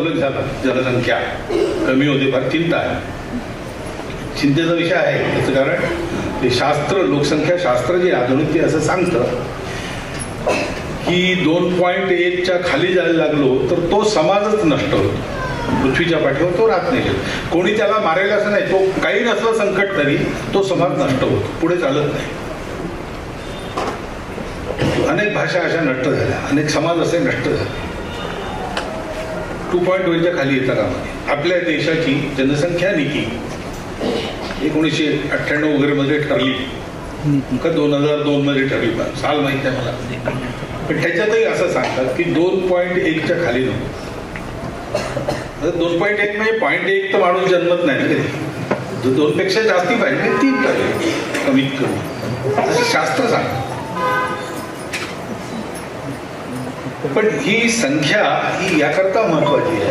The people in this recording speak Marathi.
झाला. जनसंख्या कमी होते फार चिंता आहे. चिंतेचा विषय आहे. त्याचं कारण ते शास्त्र लोकसंख्या शास्त्र जे आधुनिक ते असं सांगतं की दोन पॉईंट एकच्या खाली जायला लागलो तर तो समाजच नष्ट होतो. पृथ्वीच्या पाठीवर तो राहत नाही. कोणी त्याला मारेल असं नाही. तो काही नसलं संकट तरी तो समाज नष्ट होतो. पुढे चालत नाही. अनेक भाषा अशा नष्ट झाल्या. अनेक समाज असे नष्ट झाले. टू पॉईंट वनच्या खाली येता कामा आपल्या देशाची जनसंख्या नीती एकोणीसशे अठ्ठ्याण्णव वगैरे मध्ये ठरली. का दोन हजार दोन मध्ये ठरली. पण साल माहिती आहे मला. पण त्याच्यातही असं सांगतात की दोन पॉईंट एकच्या खाली नको. आता दोन पॉईंट एक म्हणजे पॉईंट एक तर माणूस जन्मत नाही ना कधी. जो दोन पेक्षा जास्ती पाहिजे तीन पाहिजे कमीत कमी. असं शास्त्र सांगतं. पण ही संख्या ही याकरता महत्वाची आहे.